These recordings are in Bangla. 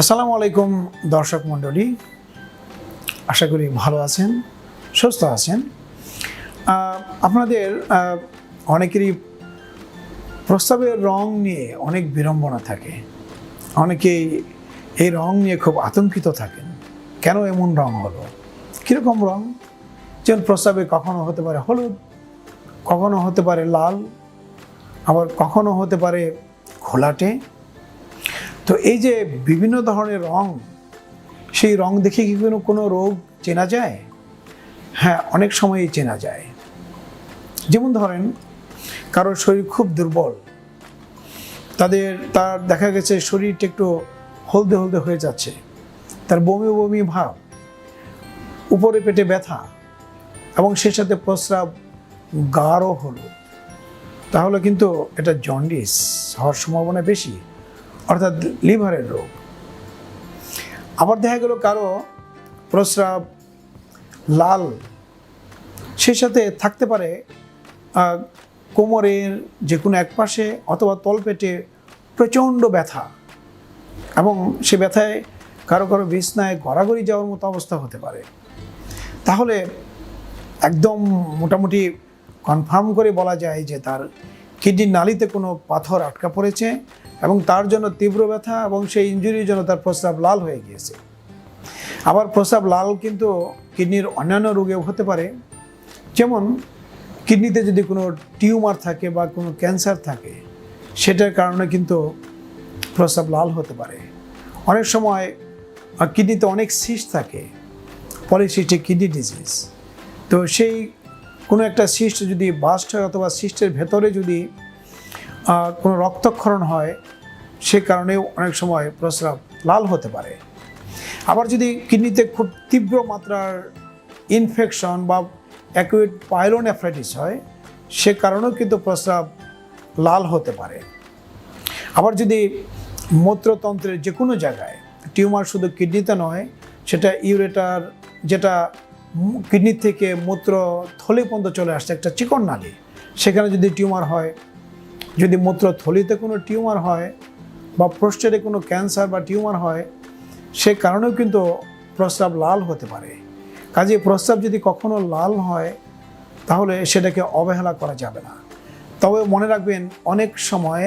আসসালামু আলাইকুম দর্শক মণ্ডলী। আশা করি ভালো আছেন, সুস্থ আছেন। আপনাদের অনেকেরই প্রস্তাবের রং নিয়ে অনেক বিড়ম্বনা থাকে। অনেকেই এই রং নিয়ে খুব আতঙ্কিত থাকেন। কেন এমন রং হলো? কীরকম রং? যেমন প্রস্তাবে কখনো হতে পারে হলুদ, কখনো হতে পারে লাল, আবার কখনো হতে পারে ঘোলাটে তো এই যে বিভিন্ন ধরনের রং, সেই রং দেখে কি কোনো কোনো রোগ চেনা যায়? হ্যাঁ অনেক সময়ই চেনা যায়। যেমন ধরেন, কারোর শরীর খুব দুর্বল, তাদের, তার দেখা গেছে শরীরটা একটু হলদে হলদে হয়ে যাচ্ছে, তার বমি বমি ভাব, উপরে পেটে ব্যথা, এবং সে সাথে প্রস্রাব গাঢ় হলো, তাহলে কিন্তু এটা জন্ডিস হওয়ার সম্ভাবনা বেশি। অর্থাৎ লিভারের রোগ। আবার দেখা গেল কারও প্রস্রাব লাল সেই সাথে থাকতে পারে কোমরের যে কোনো এক পাশে অথবা তলপেটে প্রচণ্ড ব্যথা এবং সে ব্যথায় কারও কারও বিছনায় গড়াগড়ি যাওয়ার মতো অবস্থা হতে পারে। তাহলে একদম মোটামুটি কনফার্ম করে বলা যায় যে তার কিডনির নালিতে কোনো পাথর আটকা পড়েছে এবং তার জন্য তীব্র ব্যথা এবং সেই ইঞ্জুরির জন্য তার প্রস্রাব লাল হয়ে গিয়েছে। আবার প্রস্রাব লাল কিন্তু কিডনির অন্যান্য রোগেও হতে পারে। যেমন কিডনিতে যদি কোনো টিউমার থাকে বা কোনো ক্যান্সার থাকে, সেটার কারণে কিন্তু প্রস্রাব লাল হতে পারে। অনেক সময় কিডনিতে অনেক সিস্ট থাকে, পলিসিস্টিক কিডনি ডিজিজ। তো সেই কোনো একটা সিস্ট যদি বাস্ট হয় অথবা সিস্টের ভেতরে যদি কোনো রক্তক্ষরণ হয়, সে কারণেও অনেক সময় প্রস্রাব লাল হতে পারে। আবার যদি কিডনিতে খুব তীব্র মাত্রার ইনফেকশন বা অ্যাকুইট পাইলোনেফ্রাইটিস হয়, সে কারণেও কিন্তু প্রস্রাব লাল হতে পারে। আবার যদি মূত্রতন্ত্রের যে কোনো জায়গায় টিউমার শুধু কিডনিতে নয়, সেটা ইউরেটার যেটা কিডনি থেকে মূত্র থলি পর্যন্ত চলে আসছে, একটা চিকন নালী, সেখানে যদি টিউমার হয় যদি মূত্র থলিতে কোনো টিউমার হয় বা প্রস্টেটে কোনো ক্যান্সার বা টিউমার হয়, সে কারণেও কিন্তু প্রস্রাব লাল হতে পারে। কাজে প্রস্রাব যদি কখনো লাল হয়, তাহলে সেটাকে অবহেলা করা যাবে না। তবে মনে রাখবেন, অনেক সময়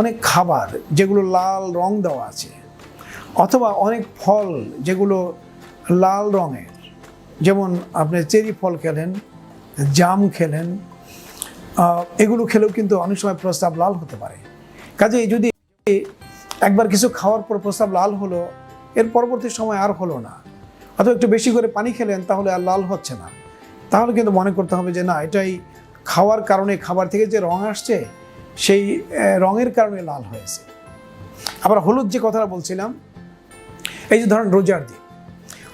অনেক খাবার যেগুলো লাল রং দেওয়া আছে, অথবা অনেক ফল যেগুলো লাল রঙের, যেমন আপনি চেরি ফল খেলেন, জাম খেলেন এগুলো খেলেও কিন্তু অনেক সময় প্রস্তাব লাল হতে পারে। কাজেই যদি একবার কিছু খাওয়ার পর প্রস্তাব লাল হলো, এর পরবর্তী সময় আর হলো না। অথবা একটু বেশি করে পানি খেলেন, তাহলে আর লাল হচ্ছে না। তাহলে কিন্তু মনে করতে হবে যে, না, এটাই খাওয়ার কারণে, খাবার থেকে যে রং আসছে, সেই রঙের কারণে লাল হয়েছে। আবার হলুদ যে কথাটা বলছিলাম, এই যে ধরেন রোজার দিন।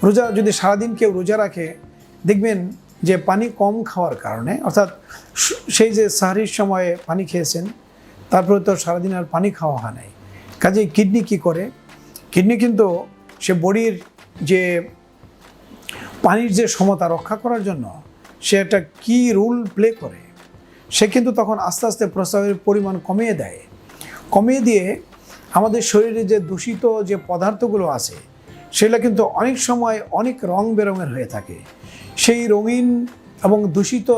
রোজা যদি সারাদিন কেউ রোজা রাখে, দেখবেন যে পানি কম খাওয়ার কারণে, অর্থাৎ সেই যে সাহারির সময়ে পানি খেয়েছেন, তারপরে তো সারাদিন আর পানি খাওয়া হয় নাই। কাজেই কিডনি কি করে? কিডনি কিন্তু সে বডির যে পানির যে সমতা রক্ষা করার জন্য সে একটা কি রুল প্লে করে, সে কিন্তু তখন আস্তে আস্তে প্রস্রাবের পরিমাণ কমিয়ে দেয়। কমিয়ে দিয়ে আমাদের শরীরে যে দূষিত যে পদার্থগুলো আছে, সেগুলো কিন্তু অনেক সময় অনেক রং বেরঙের হয়ে থাকে। সেই রঙিন এবং দূষিত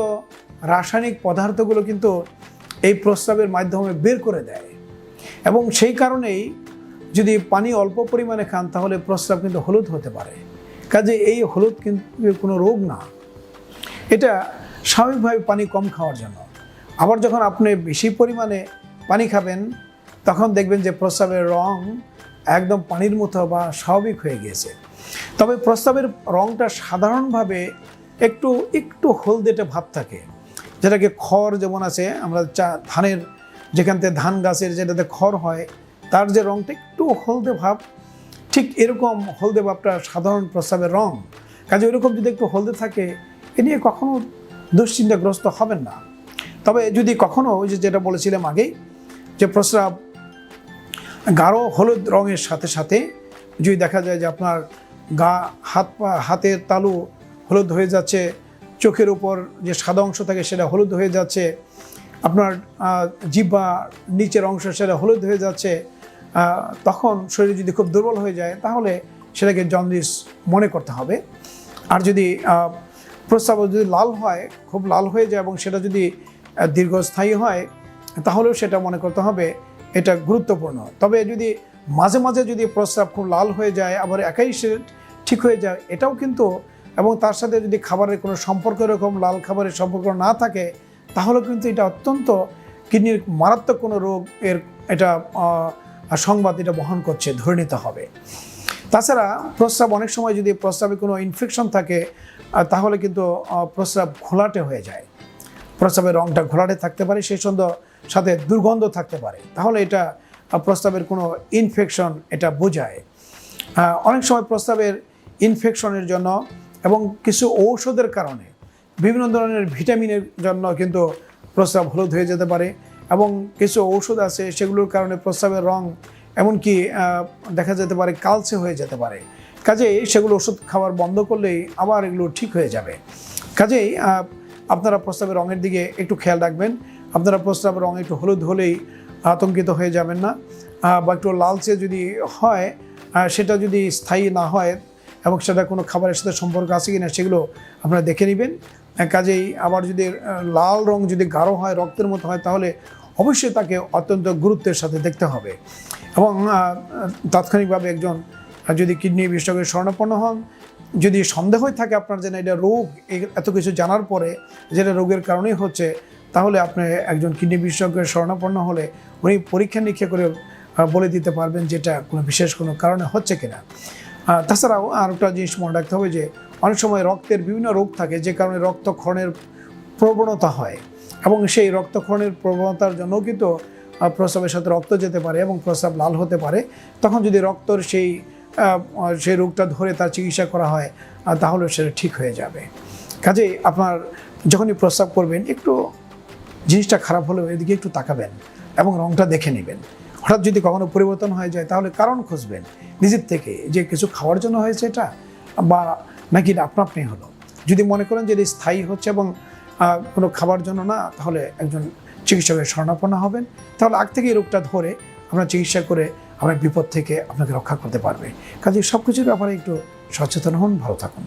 রাসায়নিক পদার্থগুলো কিন্তু এই প্রস্রাবের মাধ্যমে বের করে দেয়। এবং সেই কারণেই যদি পানি অল্প পরিমাণে খান, তাহলে প্রস্রাব কিন্তু হলুদ হতে পারে। কাজে এই হলুদ কিন্তু কোনো রোগ না। এটা স্বাভাবিকভাবে পানি কম খাওয়ার জন্য। আবার যখন আপনি বেশি পরিমাণে পানি খাবেন, তখন দেখবেন যে প্রস্রাবের রং একদম পানির মতো বা স্বাভাবিক হয়ে গিয়েছে। তবে প্রস্রাবের রংটা সাধারণভাবে একটু একটু হলদেটে ভাব থাকে। যেটাকে খড় যেমন আছে, আমরা চা, ধানের যেখান থেকে ধান গাছের যেটাতে খড় হয়, তার যে রংটা একটু হলদে ভাব, ঠিক এরকম হলদে ভাবটা সাধারণ প্রস্রাবের রং। কাজে এরকম যদি একটু হলদে থাকে, এ নিয়ে কখনো দুশ্চিন্তাগ্রস্ত হবেন না। তবে যদি কখনো, ওই যে যেটা বলেছিলাম আগেই যে প্রস্রাব গাঢ় হলুদ রঙের সাথে সাথে যদি দেখা যায় যে আপনার গা, হাত পা হাতের তালু হলুদ হয়ে যাচ্ছে, চোখের উপর যে সাদা অংশ থাকে সেটা হলুদ হয়ে যাচ্ছে, আপনার জিহ্বা নিচের অংশ সেটা হলুদ হয়ে যাচ্ছে তখন শরীর যদি খুব দুর্বল হয়ে যায়, তাহলে সেটাকে জন্ডিস মনে করতে হবে। আর যদি প্রস্রাব যদি লাল হয়, খুব লাল হয়ে যায় এবং সেটা যদি দীর্ঘস্থায়ী হয়, তাহলেও সেটা মনে করতে হবে, এটা গুরুত্বপূর্ণ। তবে যদি মাঝে মাঝে যদি প্রস্রাব খুব লাল হয়ে যায়, আবার একাই ঠিক হয়ে যায়, এটাও কিন্তু, এবং তার সাথে যদি খাবারের কোনো সম্পর্ক এরকম, লাল খাবারের সম্পর্ক না থাকে, তাহলে কিন্তু এটা অত্যন্ত কিডনির মারাত্মক কোনো রোগ এর এটা সংবাদ এটা বহন করছে, ধরে নিতে হবে। তাছাড়া প্রস্রাব, অনেক সময় যদি প্রস্রাবে কোনো ইনফেকশন থাকে তাহলে কিন্তু প্রস্রাব ঘোলাটে হয়ে যায়। প্রস্রাবের রঙটা ঘোলাটে থাকতে পারে, সেই সঙ্গে সাথে দুর্গন্ধ থাকতে পারে। তাহলে এটা প্রস্রাবের কোনো ইনফেকশন এটা বোঝায়। অনেক সময় প্রস্রাবের ইনফেকশনের জন্য এবং কিছু ঔষধের কারণে বিভিন্ন ধরনের ভিটামিনের জন্য কিন্তু প্রস্রাব হলুদ হয়ে যেতে পারে এবং কিছু ঔষধ আছে সেগুলোর কারণে প্রস্রাবের রং এমনকি দেখা যেতে পারে কালচে হয়ে যেতে পারে। কাজেই সেগুলো ওষুধ খাবার বন্ধ করলেই আবার এগুলো ঠিক হয়ে যাবে। কাজেই আপনারা প্রস্রাবের রঙের দিকে একটু খেয়াল রাখবেন। আপনারা প্রস্রাবের রং একটু হলুদ হলেই আতঙ্কিত হয়ে যাবেন না। বা একটু লালচে যদি হয় সেটা যদি স্থায়ী না হয় এবং সেটা কোনো খাবারের সাথে সম্পর্ক আছে কি না সেগুলো আপনারা দেখে নেবেন। কাজেই আবার যদি লাল রং যদি গাঢ় হয়, রক্তের মতো হয়, তাহলে অবশ্যই তাকে অত্যন্ত গুরুত্বের সাথে দেখতে হবে। এবং তাৎক্ষণিকভাবে একজন যদি কিডনি বিশেষজ্ঞের শরণাপন্ন হন, যদি সন্দেহই থাকে আপনার যেন এটা রোগ এত কিছু জানার পরে যেটা রোগের কারণেই হচ্ছে, তাহলে আপনি একজন কিডনি বিশেষজ্ঞের শরণাপন্ন হলে উনি পরীক্ষা নিরীক্ষা করে বলে দিতে পারবেন যেটা কোনো বিশেষ কোনো কারণে হচ্ছে কিনা। তাছাড়াও আর একটা জিনিস মনে রাখতে হবে যে অনেক সময় রক্তের বিভিন্ন রোগ থাকে যে কারণে রক্তক্ষরণের প্রবণতা হয় এবং সেই রক্তক্ষরণের প্রবণতার জন্য কিন্তু প্রস্রাবের সাথে রক্ত যেতে পারে এবং প্রস্রাব লাল হতে পারে। তখন যদি রক্তর সেই সেই রোগটা ধরে তার চিকিৎসা করা হয় তাহলে সেটা ঠিক হয়ে যাবে। কাজেই আপনার যখনই প্রস্রাব করবেন, একটু জিনিসটা খারাপ হলেও এদিকে একটু তাকাবেন এবং রংটা দেখে নেবেন। হঠাৎ যদি কখনো পরিবর্তন হয়ে যায়, তাহলে কারণ খুঁজবেন। নিজের থেকে যে কিছু খাওয়ার জন্য হয়েছে এটা, বা নাকি আপনা আপনি হলো। যদি মনে করেন যে স্থায়ী হচ্ছে এবং কোনো খাবার জন্য না, তাহলে একজন চিকিৎসকের শরণাপন্ন হবেন। তাহলে আগ থেকে এই রোগটা ধরে আমরা চিকিৎসা করে আমরা বিপদ থেকে আপনাকে রক্ষা করতে পারবে। কাজে সব কিছুর ব্যাপারে একটু সচেতন হন, ভালো থাকুন।